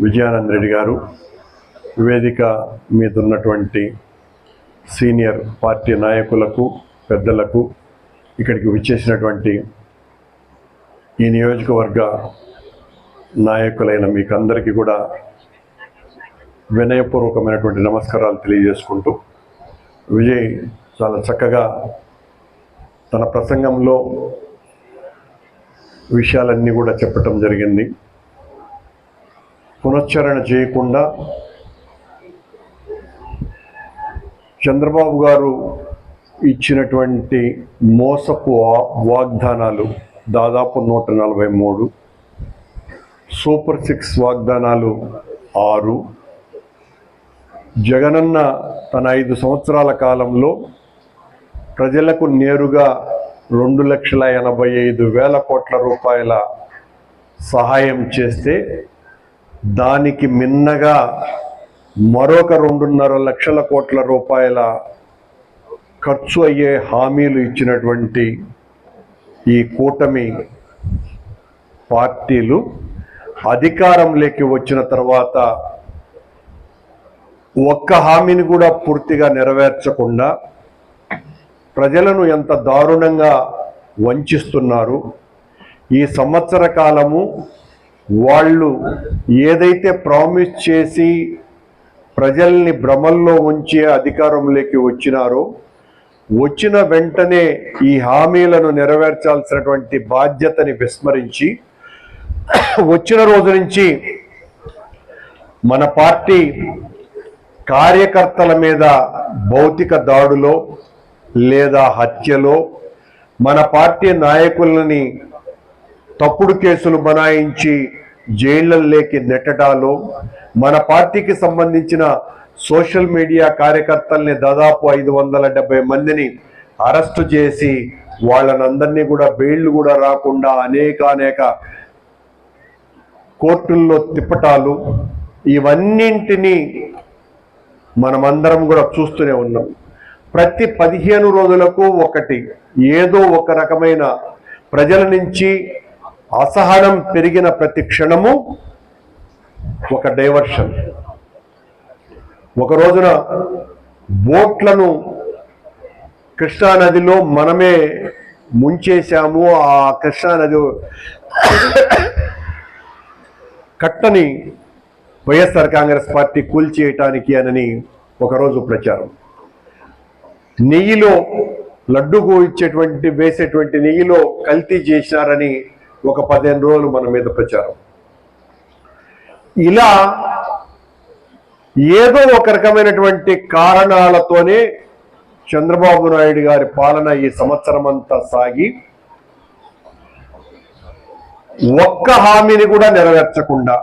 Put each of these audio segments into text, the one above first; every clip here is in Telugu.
విజయానంద్ రెడ్డి గారు వేదిక మీద ఉన్నటువంటి సీనియర్ పార్టీ నాయకులకు పెద్దలకు ఇక్కడికి విచ్చేసినటువంటి ఈ నియోజకవర్గ నాయకులైన మీకు అందరికీ కూడా వినయపూర్వకమైనటువంటి నమస్కారాలు తెలియజేసుకుంటూ విజయ్ చాలా చక్కగా తన ప్రసంగంలో విషయాలన్నీ కూడా చెప్పటం జరిగింది. పునశ్చరణ చేయకుండా చంద్రబాబు గారు ఇచ్చినటువంటి మోసపు వా- వాగ్దానాలు దాదాపు నూట నలభై మూడు సూపర్ సిక్స్ వాగ్దానాలు ఆరు. జగనన్న తన ఐదు సంవత్సరాల కాలంలో ప్రజలకు నేరుగా రెండు లక్షల ఎనభై ఐదు వేల కోట్ల రూపాయల సహాయం చేస్తే దానికి మిన్నగా మరొక రెండున్నర లక్షల కోట్ల రూపాయల ఖర్చు అయ్యే హామీలు ఇచ్చినటువంటి ఈ కూటమి పార్టీలు అధికారంలోకి వచ్చిన తర్వాత ఒక్క హామీని కూడా పూర్తిగా నెరవేర్చకుండా ప్రజలను ఎంత దారుణంగా వంచిస్తున్నారు. ఈ సంవత్సర కాలము వాళ్ళు ఏదైతే ప్రామిస్ చేసి ప్రజల్ని భ్రమల్లో ఉంచే అధికారంలోకి వచ్చినారో వచ్చిన వెంటనే ఈ హామీలను నెరవేర్చాల్సినటువంటి బాధ్యతని విస్మరించి వచ్చిన రోజు నుంచి మన పార్టీ కార్యకర్తల మీద భౌతిక దాడులో లేదా హత్యలో మన పార్టీ నాయకులని తప్పుడు కేసులు బనాయించి జైళ్ళలోకి నెట్టడాలు మన పార్టీకి సంబంధించిన సోషల్ మీడియా కార్యకర్తల్ని దాదాపు ఐదు వందల డెబ్బై మందిని అరెస్టు చేసి వాళ్ళనందరినీ కూడా బెయిళ్ళు కూడా రాకుండా అనేక అనేక కోర్టుల్లో తిప్పటాలు ఇవన్నింటినీ మనమందరం కూడా చూస్తూనే ఉన్నాం. ప్రతి పదిహేను రోజులకు ఒకటి ఏదో ఒక రకమైన ప్రజల నుంచి అసహనం పెరిగిన ప్రతి క్షణము ఒక డైవర్షన్. ఒక రోజున బోట్లను కృష్ణానదిలో మనమే ముంచేశాము ఆ కృష్ణానది కట్టని వైఎస్ఆర్ కాంగ్రెస్ పార్టీ కూల్చేయటానికి అనని ఒకరోజు ప్రచారం. నెయ్యిలో లడ్డుకు ఇచ్చేటువంటి వేసేటువంటి నెయ్యిలో కల్తీ చేసినారని ఒక పదిహేను రోజులు మన మీద ప్రచారం. ఇలా ఏదో ఒక రకమైనటువంటి కారణాలతోనే చంద్రబాబు నాయుడు గారి పాలన ఈ సంవత్సరం అంతా సాగి ఒక్క హామీని కూడా నెరవేర్చకుండా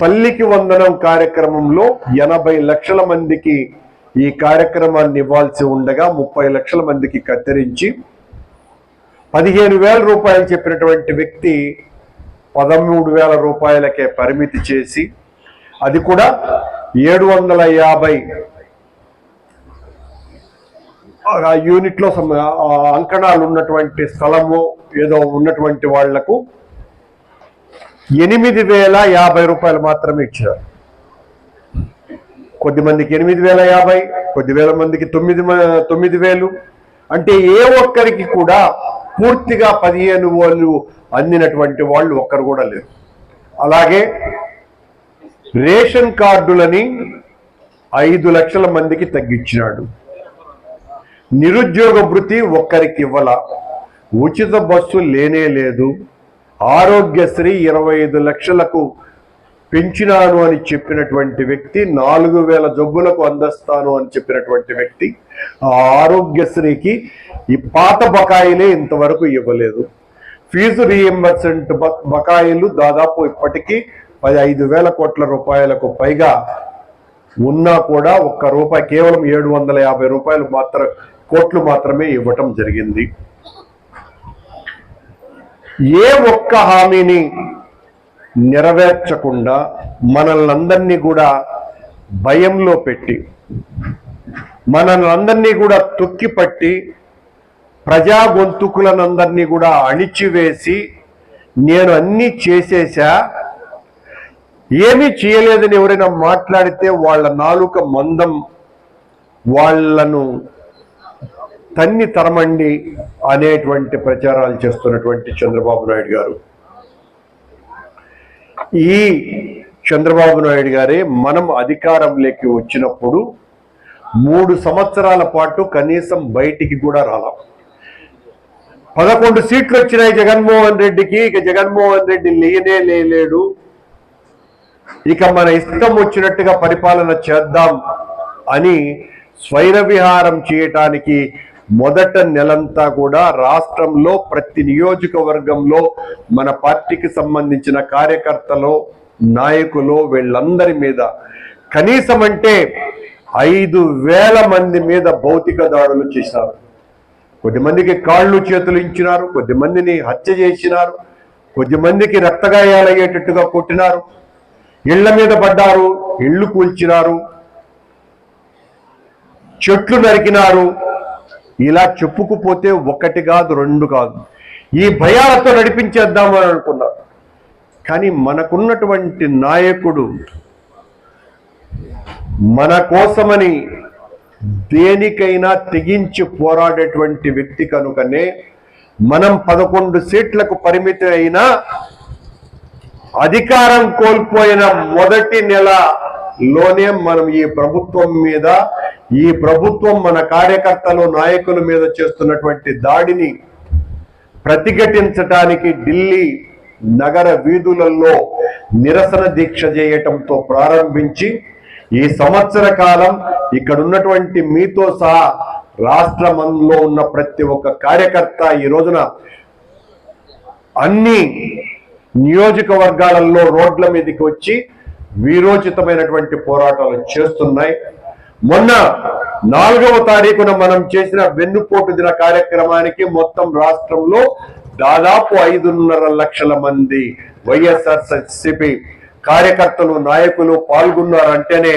తల్లికి వందనం కార్యక్రమంలో ఎనభై లక్షల మందికి ఈ కార్యక్రమాన్ని ఇవ్వాల్సి ఉండగా ముప్పై లక్షల మందికి కత్తిరించి పదిహేను వేల రూపాయలు చెప్పినటువంటి వ్యక్తి పదమూడు వేల రూపాయలకే పరిమితి చేసి అది కూడా ఏడు వందల యాభై యూనిట్లో అంకణాలు ఉన్నటువంటి స్థలము ఏదో ఉన్నటువంటి వాళ్ళకు ఎనిమిది వేల యాభై రూపాయలు మాత్రమే ఇచ్చారు. కొద్దిమందికి ఎనిమిది వేల యాభై కొద్ది వేల మందికి తొమ్మిది తొమ్మిది వేలు. అంటే ఏ ఒక్కరికి కూడా పూర్తిగా పదిహేను వేలు అందినటువంటి వాళ్ళు ఒక్కరు కూడా లేరు. అలాగే రేషన్ కార్డులని ఐదు లక్షల మందికి తగ్గించినాడు. నిరుద్యోగ భృతి ఒక్కరికి ఇవ్వాల. ఉచిత బస్సు లేనే లేదు. ఆరోగ్యశ్రీ ఇరవై ఐదు లక్షలకు పెంచినాను అని చెప్పినటువంటి వ్యక్తి నాలుగు వేల జబ్బులకు అందిస్తాను అని చెప్పినటువంటి వ్యక్తి ఆ ఆరోగ్యశ్రీకి ఈ పాత బకాయిలే ఇంతవరకు ఇవ్వలేదు. ఫీజు రీఎంబర్స్మెంట్ బకాయిలు దాదాపు ఇప్పటికీ పది ఐదు వేల కోట్ల రూపాయలకు పైగా ఉన్నా కూడా ఒక్క రూపాయి కేవలం ఏడు వందల యాభై రూపాయలు మాత్రం కోట్లు మాత్రమే ఇవ్వటం జరిగింది. ఏ ఒక్క హామీని నెరవేర్చకుండా మనల్ని అందరినీ కూడా భయంలో పెట్టి మనల్ని అందరినీ కూడా తొక్కిపట్టి ప్రజా గొంతుకులనందరినీ కూడా అణిచివేసి నేను అన్నీ చేసేసా ఏమీ చేయలేదని ఎవరైనా మాట్లాడితే వాళ్ళ నాలుక మందం వాళ్ళను తన్ని తరమండి అనేటువంటి ప్రచారాలు చేస్తున్నటువంటి చంద్రబాబు నాయుడు గారు. ఈ చంద్రబాబు నాయుడు గారే మనం అధికారంలోకి వచ్చినప్పుడు మూడు సంవత్సరాల పాటు కనీసం బయటికి కూడా రాలా. పదకొండు సీట్లు వచ్చినాయి జగన్మోహన్ రెడ్డికి ఇక జగన్మోహన్ రెడ్డి లేనే లేలేడు. ఇక మన ఇష్టం వచ్చినట్టుగా పరిపాలన చేద్దాం అని స్వైర విహారం చేయటానికి మొదట నెలంతా కూడా రాష్ట్రంలో ప్రతి నియోజకవర్గంలో మన పార్టీకి సంబంధించిన కార్యకర్తలు నాయకులు వీళ్ళందరి మీద కనీసం అంటే ఐదు వేల మంది మీద భౌతిక దాడులు చేశారు కొద్దిమందికి కాళ్ళు చేతులు ఇచ్చినారు కొద్దిమందిని హత్య చేసినారు కొద్దిమందికి రక్తగాయాలయ్యేటట్టుగా కొట్టినారు. ఇళ్ళ మీద పడ్డారు ఇళ్ళు కూల్చినారు చెట్లు నరికినారు. ఇలా చెప్పుకుపోతే ఒకటి కాదు రెండు కాదు. ఈ భయాలతో నడిపించేద్దామని అనుకున్నారు. కానీ మనకున్నటువంటి నాయకుడు మన కోసమని దేనికైనా తెగించి పోరాడేటువంటి వ్యక్తి కనుకనే మనం పదకొండు సీట్లకు పరిమితి అయినా అధికారం కోల్పోయిన మొదటి నెల లోనే మనం ఈ ప్రభుత్వం మీద ఈ ప్రభుత్వం మన కార్యకర్తలు నాయకుల మీద చేస్తున్నటువంటి దాడిని ప్రతిఘటించటానికి ఢిల్లీ నగర వీధులలో నిరసన దీక్ష చేయటంతో ప్రారంభించి ఈ సంవత్సర కాలం ఇక్కడ ఉన్నటువంటి మీతో సహా రాష్ట్రమంలో ఉన్న ప్రతి ఒక్క కార్యకర్త ఈ రోజున అన్ని నియోజకవర్గాలలో రోడ్ల మీదకి వచ్చి వీరోచితమైనటువంటి పోరాటాలు చేస్తున్నాయి. మొన్న నాలుగవ తారీఖున మనం చేసిన వెన్నుపోటు దిన కార్యక్రమానికి మొత్తం రాష్ట్రంలో దాదాపు ఐదున్నర లక్షల మంది వైఎస్ఆర్సిపి కార్యకర్తలు నాయకులు పాల్గొన్నారంటేనే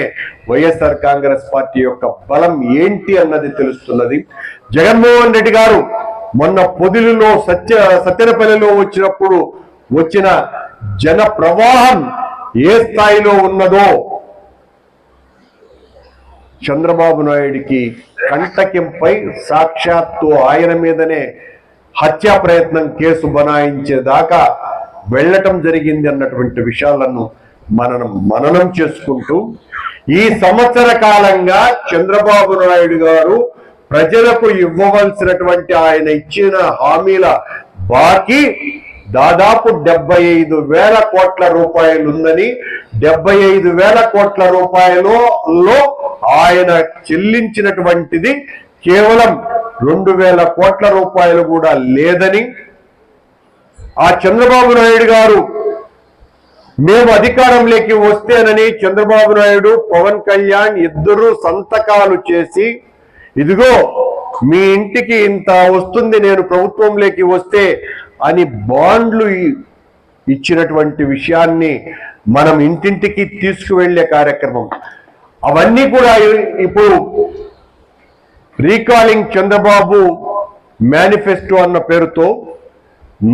వైఎస్ఆర్ కాంగ్రెస్ పార్టీ యొక్క బలం ఏంటి అన్నది తెలుస్తున్నది. జగన్మోహన్ రెడ్డి గారు మొన్న పొదిలిలో సత్య సత్యనపల్లిలో వచ్చినప్పుడు వచ్చిన జన ప్రవాహం ఏ స్థాయిలో ఉన్నదో చంద్రబాబు నాయుడికి కంటకింపై సాక్షాత్తు ఆయన మీదనే హత్యా ప్రయత్నం కేసు బనాయించేదాకా వెళ్ళటం జరిగింది అన్నటువంటి విషయాలను మనం మననం చేసుకుంటూ ఈ సంవత్సర కాలంగా చంద్రబాబు నాయుడు గారు ప్రజలకు ఇవ్వవలసినటువంటి ఆయన ఇచ్చిన హామీల బాకీ దాదాపు డెబ్బై ఐదు వేల కోట్ల రూపాయలు ఉందని డెబ్బై ఐదు వేల కోట్ల రూపాయలలో ఆయన చెల్లించినటువంటిది కేవలం రెండు వేల కోట్ల రూపాయలు కూడా లేదని ఆ చంద్రబాబు నాయుడు గారు మేము అధికారంలోకి వస్తేనని చంద్రబాబు నాయుడు పవన్ కళ్యాణ్ ఇద్దరు సంతకాలు చేసి ఇదిగో మీ ఇంటికి ఇంత వస్తుంది నేను ప్రభుత్వంలోకి వస్తే అని బాండ్లు ఇచ్చినటువంటి విషయాన్ని మనం ఇంటింటికి తీసుకువెళ్ళే కార్యక్రమం. అవన్నీ కూడా ఇప్పుడు రీకాలింగ్ చంద్రబాబు మేనిఫెస్టో అన్న పేరుతో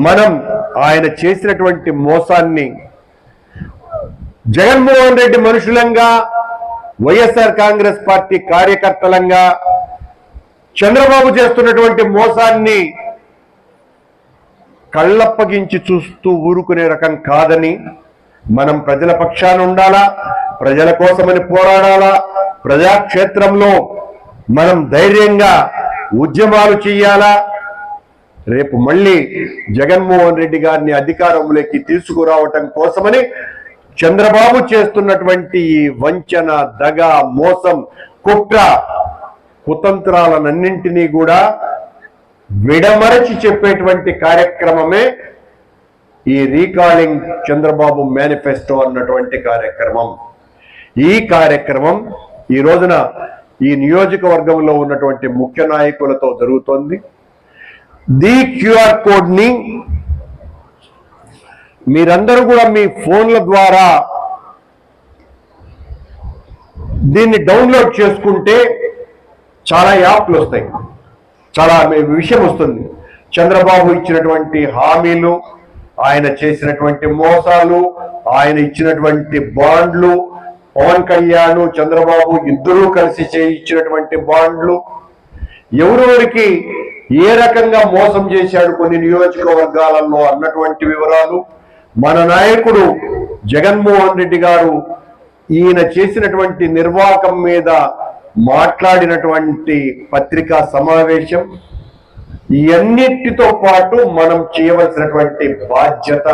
మనం ఆయన చేసినటువంటి మోసాన్ని జగన్మోహన్ రెడ్డి మనుషులంగా వైఎస్ఆర్ కాంగ్రెస్ పార్టీ కార్యకర్తలంగా చంద్రబాబు చేస్తున్నటువంటి మోసాన్ని కళ్ళప్పగించి చూస్తూ ఊరుకునే రకం కాదని మనం ప్రజల పక్షాన ఉండాలా? ప్రజల కోసమని పోరాడాలా? ప్రజాక్షేత్రంలో మనం ధైర్యంగా ఉద్యమాలు చెయ్యాలా? రేపు మళ్ళీ జగన్మోహన్ రెడ్డి గారిని అధికారంలోకి తీసుకురావటం కోసమని చంద్రబాబు చేస్తున్నటువంటి ఈ వంచన దగ మోసం కుట్ర కుతంత్రాలనన్నింటినీ కూడా విడమరచి చెప్పేటువంటి కార్యక్రమమే ఈ రీకాలింగ్ చంద్రబాబు మేనిఫెస్టో అన్నటువంటి కార్యక్రమం. ఈ కార్యక్రమం ఈ రోజున ఈ నియోజకవర్గంలో ఉన్నటువంటి ముఖ్య నాయకులతో జరుగుతోంది. ది క్యూఆర్ కోడ్ని మీరందరూ కూడా మీ ఫోన్ల ద్వారా దీన్ని డౌన్లోడ్ చేసుకుంటే చాలా యాప్లు వస్తాయి. చాలా విషయం వస్తుంది. చంద్రబాబు ఇచ్చినటువంటి హామీలు ఆయన చేసినటువంటి మోసాలు ఆయన ఇచ్చినటువంటి బాండ్లు పవన్ కళ్యాణ్ చంద్రబాబు ఇద్దరూ కలిసి చేయించినటువంటి బాండ్లు. ఎవరెవరికి ఏ రకంగా మోసం చేశాడు కొన్ని నియోజకవర్గాలలో అన్నటువంటి వివరాలు. మన నాయకుడు జగన్మోహన్ రెడ్డి గారు ఈయన చేసినటువంటి నిర్వాహకం మీద మాట్లాడినటువంటి పత్రికా సమావేశం ఇవన్నిటితో పాటు మనం చేయవలసినటువంటి బాధ్యత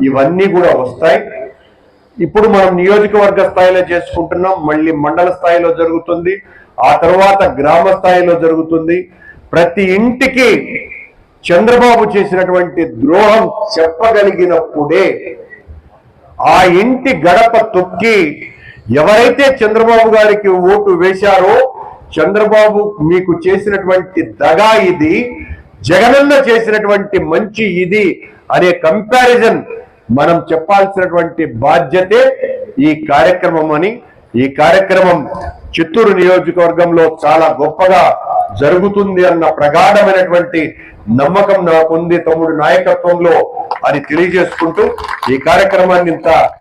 ఇవన్నీ కూడా వస్తాయి. ఇప్పుడు మనం నియోజకవర్గ స్థాయిలో చేసుకుంటున్నాం మళ్ళీ మండల స్థాయిలో జరుగుతుంది ఆ తర్వాత గ్రామ స్థాయిలో జరుగుతుంది. ప్రతి ఇంటికి చంద్రబాబు చేసినటువంటి ద్రోహం చెప్పగలిగినప్పుడే ఆ ఇంటి గడప తొక్కి ఎవరైతే చంద్రబాబు గారికి ఓటు వేశారో చంద్రబాబు మీకు చేసినటువంటి దగా ఇది జగనన్న చేసినటువంటి మంచి ఇది అనే కంపారిజన్ మనం చెప్పాల్సినటువంటి బాధ్యతే ఈ కార్యక్రమం అని. ఈ కార్యక్రమం చిత్తూరు నియోజకవర్గంలో చాలా గొప్పగా జరుగుతుంది అన్న ప్రగాఢమైనటువంటి నమ్మకం నాకుంది తమ్ముడు నాయకత్వంలో అని తెలియజేసుకుంటూ ఈ కార్యక్రమాన్ని ఇంత